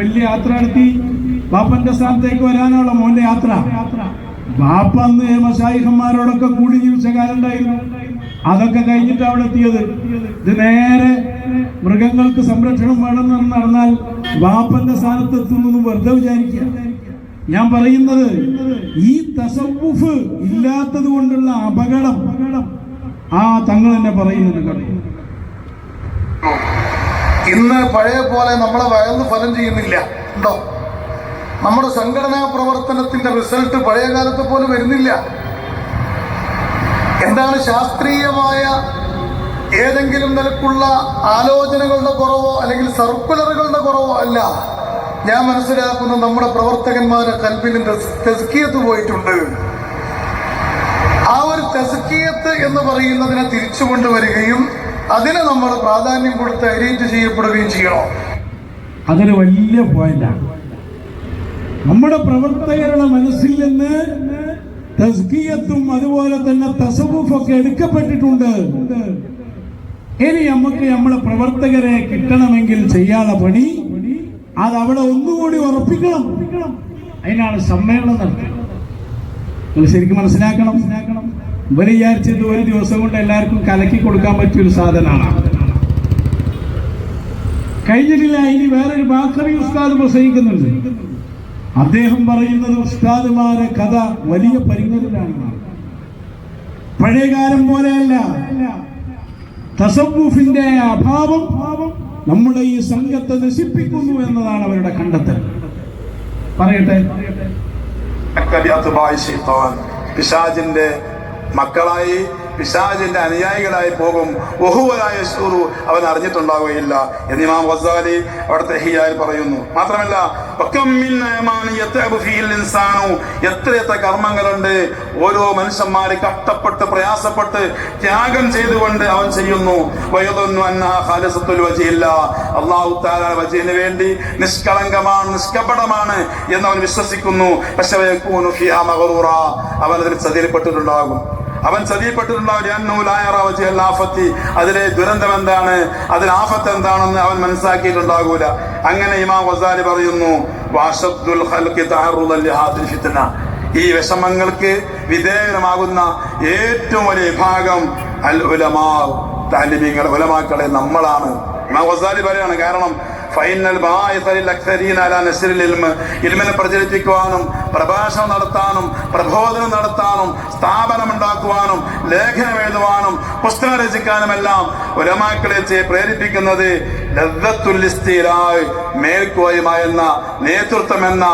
വലിയ യാത്ര നടത്തി ബാപ്പന്റെ സ്ഥാനത്തേക്ക് വരാനുള്ള മോന്റെ യാത്ര. ബാപ്പ അന്ന് മഷായിഹന്മാരോടൊക്കെ കൂടി ജീവിച്ച കാലം ഉണ്ടായിരുന്നു അതൊക്കെ കഴിഞ്ഞിട്ട് അവിടെ എത്തിയത്. ഇത് നേരെ മൃഗങ്ങൾക്ക് സംരക്ഷണം വേണമെന്ന് നടന്നാൽ ബാപ്പന്റെ സ്ഥാനത്ത് എത്തുന്നു വെറുതെ വിചാരിക്കുക. ഞാൻ പറയുന്നത് ഈ തസവുഫ് ഇല്ലാത്തത് കൊണ്ടുള്ള അപകടം ആ തങ്ങൾ തന്നെ പറയുന്നത് കേട്ടോ ഇന്ന് പഴയ പോലെ നമ്മളെ വയന്ന് ഫലം ചെയ്യുന്നില്ല. ഉണ്ടോ? നമ്മുടെ സംഘടനാ പ്രവർത്തനത്തിന്റെ റിസൾട്ട് പഴയ കാലത്തെ പോലെ വരുന്നില്ല. എന്താണ് ശാസ്ത്രീയമായ ഏതെങ്കിലും നിലക്കുള്ള ആലോചനകളുടെ കുറവോ അല്ലെങ്കിൽ സർക്കുലറുകളുടെ കുറവോ അല്ല. ഞാൻ മനസ്സിലാക്കുന്ന നമ്മുടെ പ്രവർത്തകന്മാരെ കൽബിലിന്റെ തെസ്കിയത്ത് പോയിട്ടുണ്ട്. ആ ഒരു തെസ്കിയത്ത് എന്ന് പറയുന്നതിനെ തിരിച്ചു കൊണ്ടുവരികയും അതിന് നമ്മൾ പ്രാധാന്യം കൊടുത്ത് അരീറ്റ് ചെയ്യപ്പെടുകയും ചെയ്യണം? അതൊരു വലിയ പോയിന്റാണ് നമ്മുടെ പ്രവർത്തകരുടെ മനസ്സിൽ നിന്ന് തസ്കീയത്തും അതുപോലെ തന്നെ തസവുഫൊക്കെ എടുക്കപ്പെട്ടിട്ടുണ്ട്. ഇനി നമുക്ക് നമ്മളെ പ്രവർത്തകരെ കിട്ടണമെങ്കിൽ ചെയ്യാനുള്ള പണി അത് അവിടെ ഒന്നുകൂടി ഉറപ്പിക്കണം. അതിനാണ് സമ്മേളനം നടത്തുന്നത്. ശരിക്കും മനസ്സിലാക്കണം മനസ്സിലാക്കണം? ഇവർ വിചാരിച്ചത് ഒരു ദിവസം കൊണ്ട് എല്ലാവർക്കും കലക്കി കൊടുക്കാൻ പറ്റിയ ഒരു സാധനമാണ്. കഴിഞ്ഞിട്ടില്ല ഇനി വേറൊരു ബാക്കറി ഉസ്താദ് പ്രസംഗിക്കുന്നുണ്ട്. അദ്ദേഹം പറയുന്നത് ഉസ്താദുമാരെ കഥ വലിയ പരിഗണനയാണ് പഴയകാലം പോലെയല്ല. തസവൂഫിന്റെ അഭാവം നമ്മുടെ ഈ സംഘത്തെ നശിപ്പിക്കുന്നു എന്നതാണ് അവരുടെ കണ്ടെത്തൽ. പറയട്ടെ. പിശാചിന്റെ മക്കളായി പിശാചിന്റെ അനുയായികളായി പോകും. ഒഹുവലായ സൂറു അവൻ അറിഞ്ഞിട്ടുണ്ടാവുകയില്ല. എന്ന് ഇമാം വസാലി അവിടുത്തെ ഹിയായി പറയുന്നു. മാത്രമല്ല എത്ര എത്ര കർമ്മങ്ങളുണ്ട്. ഓരോ മനുഷ്യന്മാര് കഷ്ടപ്പെട്ട് പ്രയാസപ്പെട്ട് ത്യാഗം ചെയ്തുകൊണ്ട് അവൻ ചെയ്യുന്നു. അള്ളാഹു താല വേണ്ടി നിഷ്കളങ്കമാണ് നിഷ്കപടമാണ് എന്ന് അവൻ വിശ്വസിക്കുന്നു. പക്ഷെ. അവൻ അതിൽ ചതിയിൽപ്പെട്ടിട്ടുണ്ടാകും. അവൻ ചതിയപ്പെട്ടിട്ടുണ്ടാവും ലഅന്നഹു ലാ യറാ വജ്ഹൽ അതിലെ ദുരന്തം എന്താണ്? അതിൽ ആഫത്ത് എന്താണെന്ന് അവൻ മനസ്സിലാക്കിയിട്ടുണ്ടാകൂല. അങ്ങനെ ഇമാം വസാലി പറയുന്നു ഫിത്ന. ഈ വിഷമങ്ങൾക്ക് വിധേയമാകുന്ന ഏറ്റവും വലിയ വിഭാഗം അൽ ഉലമാ താലിമീങ്ങൾ ഉലമാക്കളെ നമ്മളാണ്. ഇമാം വസാലി പറയാണ് കാരണം ഇൽമിനെ പ്രചരിപ്പിക്കുവാനും പ്രഭാഷണം നടത്താനും പ്രബോധനം നടത്താനും സ്ഥാപനം ഉണ്ടാക്കുവാനും ലേഖനം എഴുതുവാനും പുസ്തകം രചിക്കാനുമെല്ലാം ഉലമാക്കളെ ചെ- പ്രേരിപ്പിക്കുന്നത് ലദ്ദത്തുല്ലിസ്തിലായ് എന്ന നേതൃത്വം എന്ന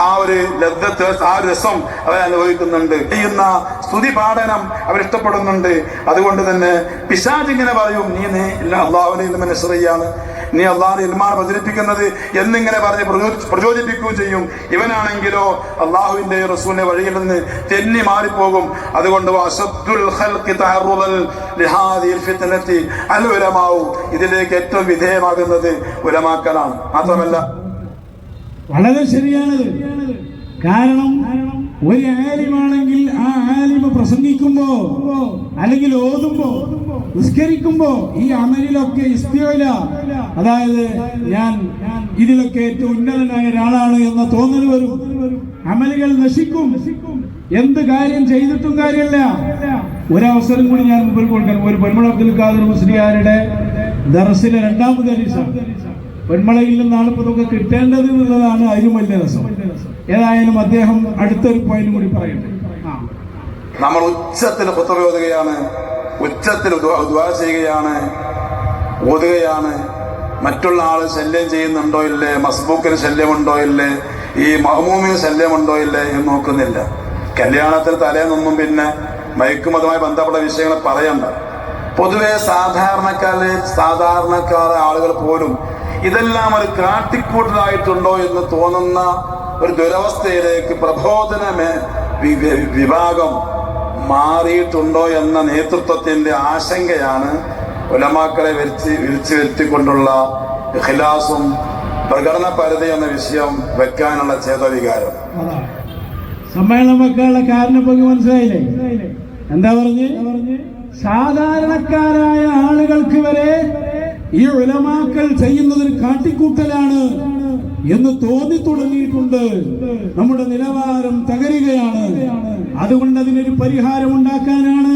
ആ ഒരു ലദ്ദത്ത് ആ രസം അവർ അനുഭവിക്കുന്നുണ്ട്. ചെയ്യുന്ന സ്തുതി പാഠനം അവരിഷ്ടപ്പെടുന്നുണ്ട് അതുകൊണ്ട് തന്നെ പിശാജിങ്ങനെ പറയും നീ നീ അള്ളാഹുവിനെ മനസ്സറിയാണ് നീ അള്ളാഹ് ഇൽമാണ് പ്രചരിപ്പിക്കുന്നത് എന്നിങ്ങനെ പറഞ്ഞ് പ്രചോ- പ്രചോദിപ്പിക്കുകയും ചെയ്യും. ഇവനാണെങ്കിലോ അള്ളാഹുവിന്റെ റസൂലിന്റെ വഴിയിൽ നിന്ന് തെന്നി മാറിപ്പോകും. അതുകൊണ്ട്. ഇതിലേക്ക് ഏറ്റവും വിധേയമാകുന്നത് ഉലമാക്കലാണ് മാത്രമല്ല വളരെ ശരിയാണത്. കാരണം ഒരു ആലിമാണെങ്കിൽ ആ ആലിമ പ്രസംഗിക്കുമ്പോ അല്ലെങ്കിൽ ഓതുമ്പോ നിസ്കരിക്കുമ്പോ ഈ അമലിലൊക്കെ ഇസ്തിയോല അതായത് ഞാൻ ഇതിലൊക്കെ ഏറ്റവും ഉന്നതനായ ഒരാളാണ് എന്ന തോന്നൽ വരും. അമലുകൾ നശിക്കും. എന്ത് കാര്യം ചെയ്തിട്ടും കാര്യമല്ല. ഒരവസരം കൂടി ഞാൻ മുമ്പിൽ കൊടുക്കാൻ ഒരു പെൺമുള അബ്ദുൽ ഖാദർ മുസ്ലിയാരുടെ ദർസിലെ രണ്ടാമത് ഹരീസാണ് പെൺമളയിൽ നിന്നാണ് ഇപ്പൊ നമുക്ക് കിട്ടേണ്ടത് എന്നുള്ളതാണ് അതിലും വലിയ രസം. ഏതായാലും അദ്ദേഹം അടുത്തൊരു പോയിന്റ് കൂടി പറയട്ടെ. ആ. നമ്മൾ ഉച്ചത്തിൽ കുത്തറ ഓതുകയാണ് ഉച്ചത്തിൽ ദുആ ചെയ്യുകയാണ് ഓതുകയാണ്. മറ്റുള്ള ആൾ ശല്യം ചെയ്യുന്നുണ്ടോ ഇല്ലേ? മസ്ബൂക്കിന് ശല്യമുണ്ടോ ഇല്ലേ? ഈ മഹമൂമിന് ശല്യമുണ്ടോ ഇല്ലേ എന്ന് നോക്കുന്നില്ല. കല്യാണത്തിൽ തലേന്നൊന്നും പിന്നെ മയക്കുമതുമായി ബന്ധപ്പെട്ട വിഷയങ്ങൾ പറയണ്ട. പൊതുവെ സാധാരണക്കാരെ സാധാരണക്കാരെ ആളുകൾ പോലും ഇതെല്ലാം ഒരു കാട്ടിക്കൂട്ടലായിട്ടുണ്ടോ എന്ന് തോന്നുന്ന ഒരു ദുരവസ്ഥയിലേക്ക് പ്രബോധന മേ- വി- വി- വിഭാഗം മാറിയിട്ടുണ്ടോ എന്ന നേതൃത്വത്തിന്റെ ആശങ്കയാണ് ഉലമാക്കളെ വിരിച്ച് വിരിച്ചു വരുത്തിക്കൊണ്ടുള്ള ഖിലാസും പ്രകടന പരിധി എന്ന വിഷയം വെക്കാനുള്ള ചേതവികാരം. സമ്മേളനം വെക്കാനുള്ള കാരണം മനസ്സിലായില്ലേ എന്താ പറഞ്ഞ് സാധാരണക്കാരായ ആളുകൾക്ക് വരെ ഈ ഉലമാക്കൾ ചെയ്യുന്നത് കാട്ടിക്കൂട്ടലാണ് എന്ന് തോന്നി തുടങ്ങിയിട്ടുണ്ട്. നമ്മുടെ നിലവാരം തകരുകയാണ്. അതുകൊണ്ട് അതിനൊരു പരിഹാരം ഉണ്ടാക്കാനാണ്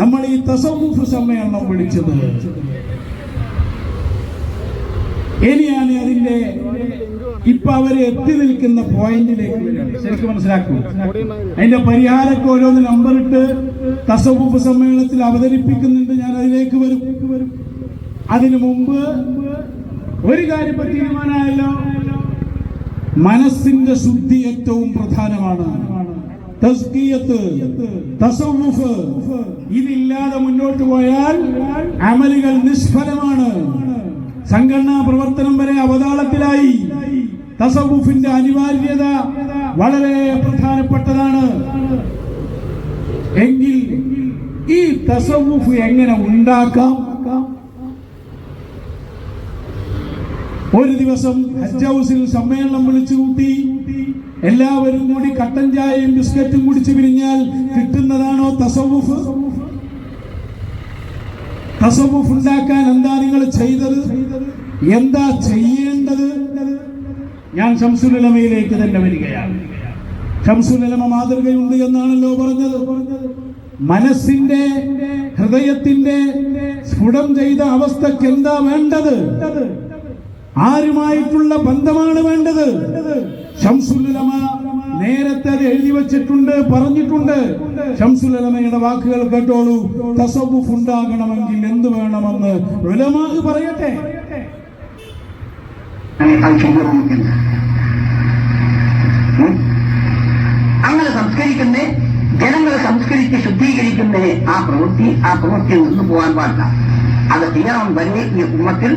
നമ്മൾ ഈ തസവുഫ് സമ്മേളനം വിളിച്ചത്. ഇനിയാണ് അതിന്റെ ഇപ്പൊ അവർ എത്തി നിൽക്കുന്ന പോയിന്റിലേക്ക്. ശരിക്കും മനസ്സിലാക്കൂ. അതിന്റെ പരിഹാരമൊക്കെ ഓരോന്ന് നമ്പറിട്ട് തസവുഫ് സമ്മേളനത്തിൽ അവതരിപ്പിക്കുന്നുണ്ട്. ഞാൻ അതിലേക്ക് വരും. അതിനു മുമ്പ് ഒരു കാര്യം തീരുമാനമായല്ലോ. മനസ്സിന്റെ ശുദ്ധി ഏറ്റവും പ്രധാനമാണ്. ഇതില്ലാതെ മുന്നോട്ട് പോയാൽ അമലുകൾ നിഷ്ഫലമാണ്. സംഘടനാ പ്രവർത്തനം വരെ അവതാളത്തിലായി. തസവുഫിന്റെ അനിവാര്യത വളരെ പ്രധാനപ്പെട്ടതാണ്. എങ്കിൽ ഈ തസവുഫ് എങ്ങനെ ഉണ്ടാക്കാം? ഒരു ദിവസം ഹജ്ജ് ഹൗസിൽ സമ്മേളനം വിളിച്ചു കൂട്ടി എല്ലാവരും കൂടി കട്ടൻ ചായയും ബിസ്ക്കറ്റും കുടിച്ചു പിരിഞ്ഞാൽ കിട്ടുന്നതാണോ തസവുഫ് തസവുഫ് ഉണ്ടാക്കാൻ എന്താ നിങ്ങൾ ചെയ്തത്? എന്താ ചെയ്യേണ്ടത്? ഞാൻ ഷംസുലമയിലേക്ക് തന്നെ വരികയാണ്. ഷംസുലമ മാതൃകയുണ്ട് എന്നാണല്ലോ പറഞ്ഞത്. മനസ്സിന്റെ ഹൃദയത്തിന്റെ സ്ഫുടം ചെയ്ത അവസ്ഥക്ക് എന്താ വേണ്ടത്? ആരുമായിട്ടുള്ള ബന്ധമാണ് വേണ്ടത്? ഷംസുലമ നേരത്തെ അത് എഴുതി വച്ചിട്ടുണ്ട് പറഞ്ഞിട്ടുണ്ട്. ഷംസുലമയുടെ വാക്കുകൾ കേട്ടോളൂ. തസവുഫ് ഉണ്ടാകണമെങ്കിൽ എന്ത് വേണമെന്ന് ഉലമാഹ് പറയട്ടെ? അങ്ങനെ സംസ്കരിക്കുന്ന ജനങ്ങളെ സംസ്കരിച്ച് ശുദ്ധീകരിക്കുന്ന ആ പ്രവൃത്തി ആ പ്രവൃത്തി നിന്ന് പോകാൻ പാടില്ല. അത് ചെയ്യണം തന്നെ ഈ ഉമ്മത്തിൽ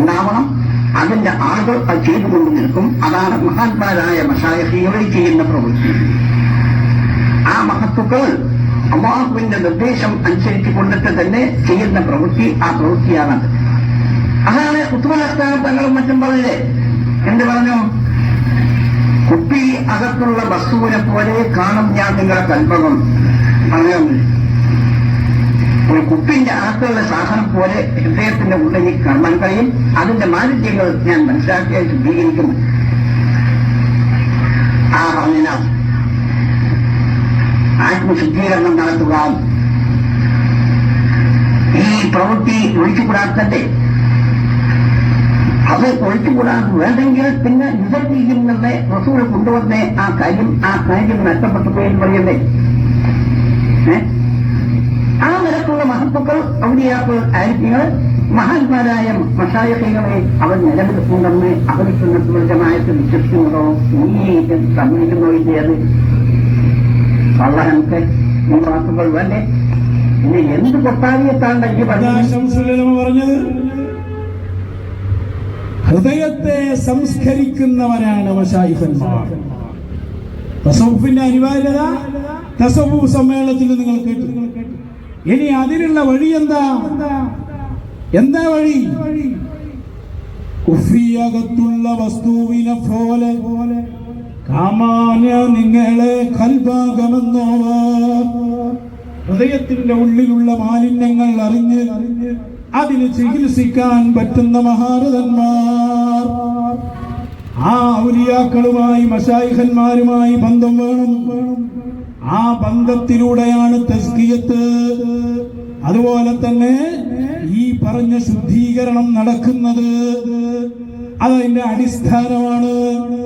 ഉണ്ടാവണം. അതിന്റെ അത് ചെയ്തുകൊണ്ട് നിൽക്കും അതാണ് മഹാത്മാരായ മഷായഹികളിൽ ചെയ്യുന്ന പ്രവൃത്തി. ആ മഹത്തുക്കൾ അള്ളാഹുവിന്റെ നിർദ്ദേശം അനുസരിച്ച് കൊണ്ടിട്ട് തന്നെ ചെയ്യുന്ന പ്രവൃത്തി ആ പ്രവൃത്തിയാണത്. അതാണ് ഉത്തുമലസ്ഥാനം തങ്ങളും മറ്റും പറഞ്ഞത്. എന്ത് പറഞ്ഞു? കുപ്പി അകത്തുള്ള വസ്തുവിനെ പോലെ കാണും ഞാൻ നിങ്ങളുടെ കൽപ്പകം. പറഞ്ഞു ഒരു കുപ്പിന്റെ അകത്തുള്ള സാധനം പോലെ ഹൃദയത്തിന്റെ ഉള്ളിൽ കാണാൻ കഴിയും അതിന്റെ മാലിന്യങ്ങൾ ഞാൻ മനസ്സിലാക്കിയാൽ ശുദ്ധീകരിക്കുന്നു ആ പറഞ്ഞാൽ ആത്മശുദ്ധീകരണം നടത്തുക. ഈ പ്രവൃത്തി ഒഴിച്ചുകൂടാത്തന്റെ അത് ഒഴിച്ചുകൂടാൻ വേണ്ടെങ്കിൽ പിന്നെ യുദ്ധീകരിക്കുന്ന റസൂൾ കൊണ്ടുവന്നേ ആ കാര്യം ആ കാര്യം നഷ്ടപ്പെട്ടു പോയെന്ന് പറയണ്ടേ? ആ നിരക്കുള്ള മഹത്വക്കൾ ഔലിയാക്കൾ ആയിരിക്കുന്നത് മഹാന്മാരായ മഷായകളെ അവർ നിലനിൽക്കുന്നുണ്ടെന്ന് അവരിക്കുന്ന ജമായത്ത് വിശ്വസിക്കുന്നതോ നീ സമ്മതിക്കുന്നോ ഇല്ലേ അത്? വളരെ നമുക്ക് ഈ വാക്കുകൾ വന്നെ ഇനി എന്ത് കൊട്ടാരിയത്താണ് ഈ അതാ പറഞ്ഞത് ശംസുലമ പറഞ്ഞത് ഹൃദയത്തെ സംസ്കരിക്കുന്നവരാണ് മഷായിഫന്മാർ തസവുഫിന്റെ അനിവാര്യത തസവു സമ്മേളനത്തിൽ നിങ്ങൾ കേട്ടു. ഇനി അതിനുള്ള വഴി എന്താ? എന്താ വഴി? കുഫിയകത്തുള്ള വസ്തുവിനെ പോലെ കാമാന്യ നിങ്ങളെ കൽഭാഗമെന്നോവർ ഹൃദയത്തിന്റെ ഉള്ളിലുള്ള മാലിന്യങ്ങൾ അറിഞ്ഞ് അതിന് ചികിത്സിക്കാൻ പറ്റുന്ന മഹാരഥന്മാർ. ആ ഔലിയാക്കളുമായി മഷായിഖന്മാരുമായി ബന്ധം വേണം. ആ ബന്ധത്തിലൂടെയാണ് തസ്കിയത്ത്. അതുപോലെ തന്നെ ഈ പറഞ്ഞ ശുദ്ധീകരണം നടക്കുന്നത്. അതതിന്റെ അടിസ്ഥാനമാണ്